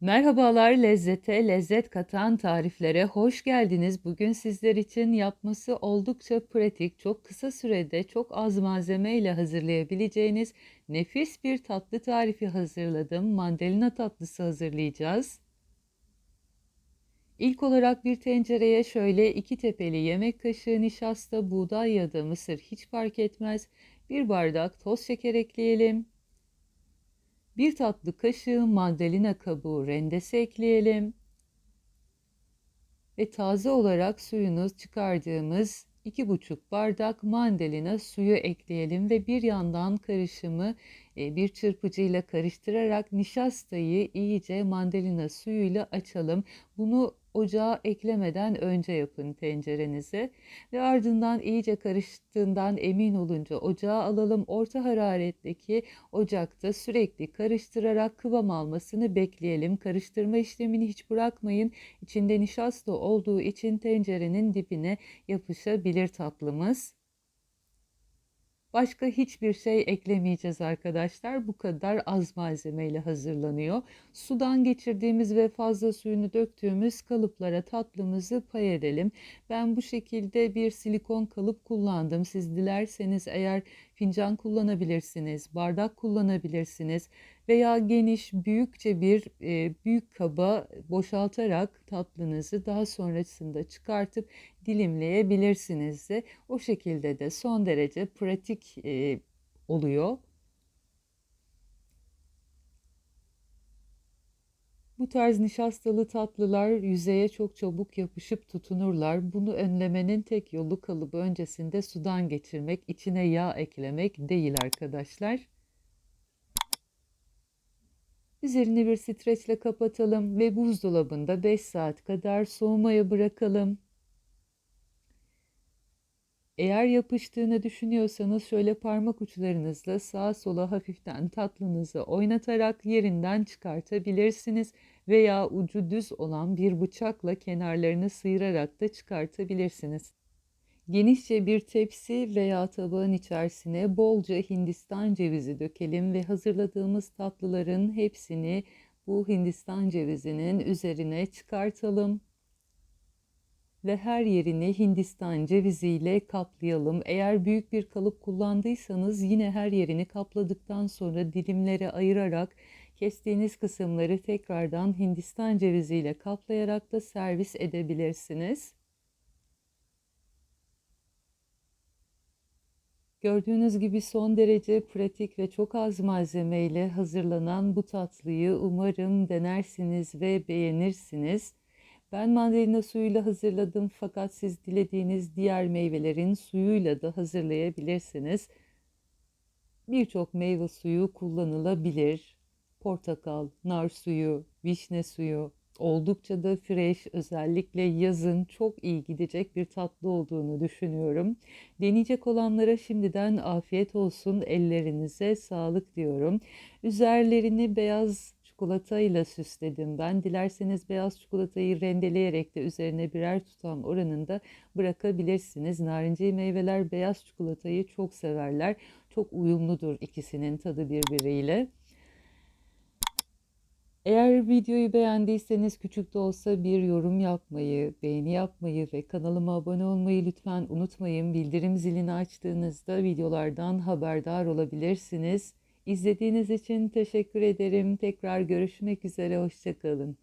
Merhabalar, lezzete lezzet katan tariflere hoş geldiniz. Bugün sizler için yapması oldukça pratik, çok kısa sürede çok az malzeme ile hazırlayabileceğiniz nefis bir tatlı tarifi hazırladım. Mandalina tatlısı hazırlayacağız. İlk olarak bir tencereye şöyle iki tepeli yemek kaşığı nişasta, buğday ya da mısır hiç fark etmez. Bir bardak toz şeker ekleyelim. Bir tatlı kaşığı mandalina kabuğu rendesi ekleyelim. Ve taze olarak suyunu çıkardığımız 2,5 bardak mandalina suyu ekleyelim ve bir yandan karışımı e, bir çırpıcıyla karıştırarak nişastayı iyice mandalina suyuyla açalım. Bunu ocağa eklemeden önce yapın tencerenize ve ardından iyice karıştığından emin olunca ocağa alalım. Orta hararetteki ocakta sürekli karıştırarak kıvam almasını bekleyelim. Karıştırma işlemini hiç bırakmayın. İçinde nişasta olduğu için tencerenin dibine yapışabilir tatlımız. Başka hiçbir şey eklemeyeceğiz arkadaşlar. Bu kadar az malzemeyle hazırlanıyor. Sudan geçirdiğimiz ve fazla suyunu döktüğümüz kalıplara tatlımızı pay edelim. Ben bu şekilde bir silikon kalıp kullandım. Siz dilerseniz eğer fincan kullanabilirsiniz, bardak kullanabilirsiniz veya geniş büyükçe bir e, büyük kaba boşaltarak tatlınızı daha sonrasında çıkartıp dilimleyebilirsiniz de o şekilde de son derece pratik e, oluyor. Bu tarz nişastalı tatlılar yüzeye çok çabuk yapışıp tutunurlar. Bunu önlemenin tek yolu kalıbı öncesinde sudan geçirmek, içine yağ eklemek değil arkadaşlar. Üzerini bir streçle kapatalım ve buzdolabında 5 saat kadar soğumaya bırakalım. Eğer yapıştığını düşünüyorsanız şöyle parmak uçlarınızla sağa sola hafiften tatlınızı oynatarak yerinden çıkartabilirsiniz veya ucu düz olan bir bıçakla kenarlarını sıyırarak da çıkartabilirsiniz. Genişçe bir tepsi veya tabağın içerisine bolca Hindistan cevizi dökelim ve hazırladığımız tatlıların hepsini bu Hindistan cevizinin üzerine çıkartalım ve her yerini Hindistan ceviziyle kaplayalım. Eğer büyük bir kalıp kullandıysanız yine her yerini kapladıktan sonra dilimlere ayırarak kestiğiniz kısımları tekrardan Hindistan ceviziyle kaplayarak da servis edebilirsiniz. Gördüğünüz gibi son derece pratik ve çok az malzeme ile hazırlanan bu tatlıyı umarım denersiniz ve beğenirsiniz. Ben mandalina suyuyla hazırladım fakat siz dilediğiniz diğer meyvelerin suyuyla da hazırlayabilirsiniz. Birçok meyve suyu kullanılabilir. Portakal, nar suyu, vişne suyu, oldukça da fresh özellikle yazın çok iyi gidecek bir tatlı olduğunu düşünüyorum. Deneyecek olanlara şimdiden afiyet olsun ellerinize sağlık diyorum. Üzerlerini beyaz çikolatayla süsledim ben. Dilerseniz beyaz çikolatayı rendeleyerek de üzerine birer tutam oranında bırakabilirsiniz. Narinceyi meyveler beyaz çikolatayı çok severler. Çok uyumludur ikisinin tadı birbiriyle. Eğer videoyu beğendiyseniz küçük de olsa bir yorum yapmayı, beğeni yapmayı ve kanalıma abone olmayı lütfen unutmayın. Bildirim zilini açtığınızda videolardan haberdar olabilirsiniz. İzlediğiniz için teşekkür ederim. Tekrar görüşmek üzere, hoşçakalın.